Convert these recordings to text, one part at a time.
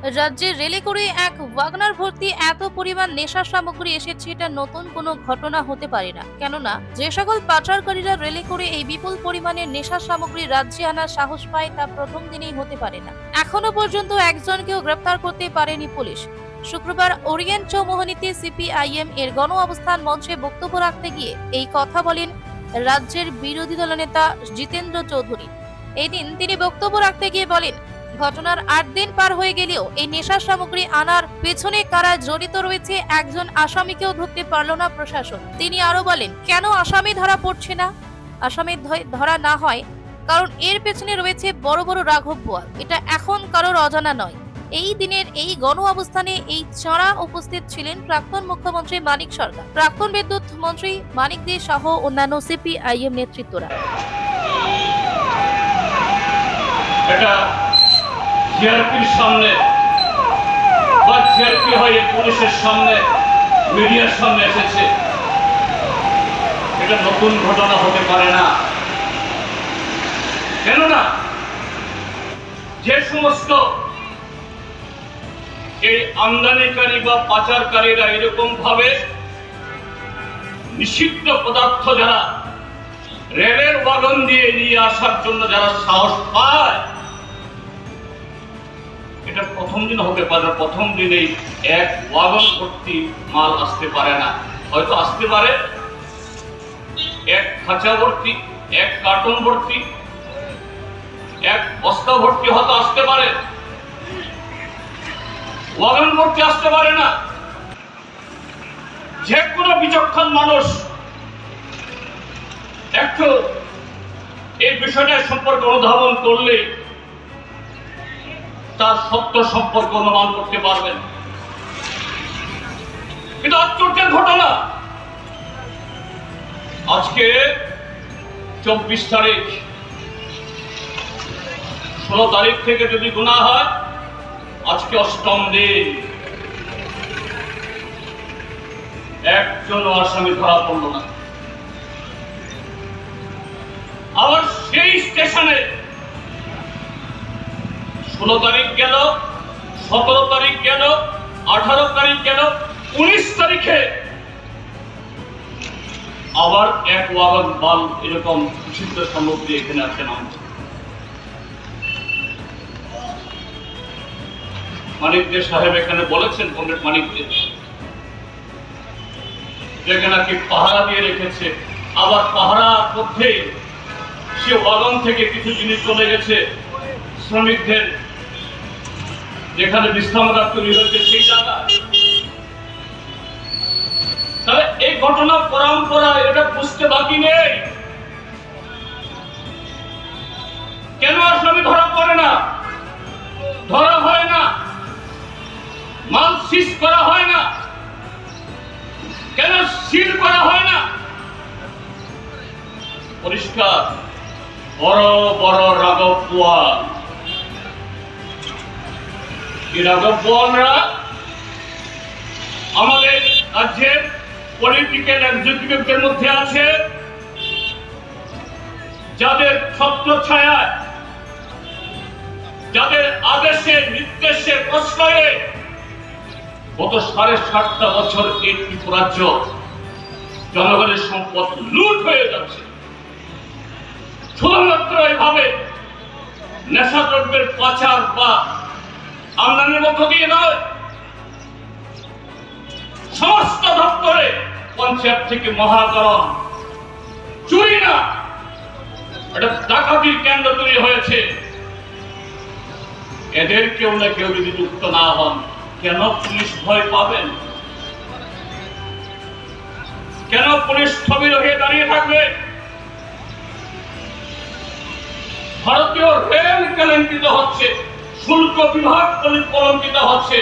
রাজ্যে রেলে করে এক ওয়াগনার ভর্তি এত পরিমাণ নেশা সামগ্রী এসেছে, এটা নতুন কোনো ঘটনা হতে পারে না। কেননা, যে সকল পাচারকারীরা রেলে করে এই বিপুল পরিমাণের নেশা সামগ্রী রাজ্যে আনার সাহস পায়, তা প্রথম দিনেই হতে পারে না। এখনও পর্যন্ত একজনকেও গ্রেপ্তার করতে পারেনি পুলিশ। শুক্রবার ওরিয়েন্ট চৌমোহনীতে সিপিআইএম এর গণ অবস্থান মঞ্চে বক্তব্য রাখতে গিয়ে এই কথা বলেন রাজ্যের বিরোধী দলনেতা জিতেন্দ্র চৌধুরী। এদিন তিনি বক্তব্য রাখতে গিয়ে বলেন ঘটনার আট দিন পার হয়ে গেলেও এই নেশার সামগ্রী আনার পেছনে কারা জড়িত রয়েছে একজন আসামিকেও ধরতে পারল না প্রশাসন। তিনি আরও বলেন, কেন আসামি ধরা পড়ছে না? আসামি ধরা না হয়, কারণ এর পেছনে রয়েছে বড় বড় রাঘব বোয়াল। এটা এখন কারোর অজানা নয়। এই দিনের এই গণ অবস্থানে এই চড়া উপস্থিত ছিলেন প্রাক্তন মুখ্যমন্ত্রী মানিক সরকার। প্রাক্তন বিদ্যুৎ মন্ত্রী মানিক দে সহ অন্যান্য সিপিআইএম নেতৃত্বরা। জিআরপির সামনে বা জিআরপি হয়ে পুলিশের সামনে, মিডিয়ার সামনে এসেছে। এটা নতুন ঘটনা হতে পারে না। কেননা যে সমস্ত এই আমদানিকারী বা পাচারকারীরা এরকম ভাবে নিষিদ্ধ পদার্থ যারা রেলের ওয়াগন দিয়ে নিয়ে আসার জন্য যারা সাহস পায় এটা প্রথম দিন হতে পারে না প্রথম দিনেই এক ওয়াগন ভর্তি মাল আসতে পারে না। হয়তো আসতে পারে, এক খাঁচা ভর্তি, এক কার্টন ভর্তি, এক বস্তা ভর্তি হয়তো আসতে পারে। ওয়াগন ভর্তি আসতে পারে না। যে কোনো বিচক্ষণ মানুষ একটু এই বিষয়টা সম্পর্কে অনুধাবন করলে তার সত্য সম্পর্কে অনুমান করতে পারবেন। কিন্তু আশ্চর্যের ঘটনা। আজকে চব্বিশ তারিখ। ষোলো তারিখ থেকে যদি গুণা হয়, আজকে অষ্টম দিন। একজন আসামি ধরা পড়ল না। আবার সেই স্টেশনে ষোলো তারিখ গেল, সতেরো তারিখ গেল, আঠারো তারিখ গেল, উনিশ তারিখে আবার এক ওয়াগন বাল এরকম নিষিদ্ধ সামগ্রী এখানে আছে নাম। মানিক দে সাহেব এখানে বলেছেন পণ্ডিত মানিক দে যেখানে নাকি পাহারা দিয়ে রেখেছে। আবার পাহারার মধ্যে সে ওয়াগন থেকে কিছু জিনিস চলে গেছে। শ্রমিকদের যেখানে বিশ্রামাগার তৈরি হয়েছে সেই জায়গা তাহলে এই ঘটনা পরম্পরা, এটা বুঝতে বাকি নেই। কেন আসামি ধরা পড়ে না? ধরা হয় না। মাল সিজ করা হয় না। কেন সিল করা হয় না? পরিষ্কার। বড় বড় রাঘব পোয়াল রাঘব আমাদের রাজ্যের পলিটিক্যাল এক্সিকিউটিভদের মধ্যে আছে, যাদের ছত্র ছায়ায় যাদের আদেশে, নির্দেশে, প্রশ্রয়ে গত সাড়ে সাতটা বছর এই ত্রিপুরাজ্য জনগণের সম্পদ লুট হয়ে যাচ্ছে। শুধুমাত্র এইভাবে নেশাদ্রব্যের পাচার বা আমদানির মধ্য দিয়ে নয়। সমস্ত দপ্তরে পঞ্চায়েত থেকে মহাকরণ। চুরি না। এটা ডাকাতির কেন্দ্র তৈরি হয়েছে। এদের কেউ না কেউ যদি যুক্ত না হন, কেন পুলিশ ভয় পাবেন? কেন পুলিশ স্থবির হয়ে দাঁড়িয়ে থাকবে? ভারতীয় রেল কলঙ্কিত হচ্ছে। শুল্ক বিভাগ কলঙ্কিত হচ্ছে,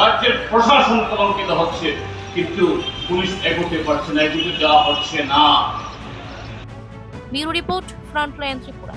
রাজ্যের প্রশাসন কলঙ্কিত হচ্ছে, কিন্তু পুলিশ এগোতে পারছে না, এগোতে দেওয়া হচ্ছে না। Bureau report frontline Tripura.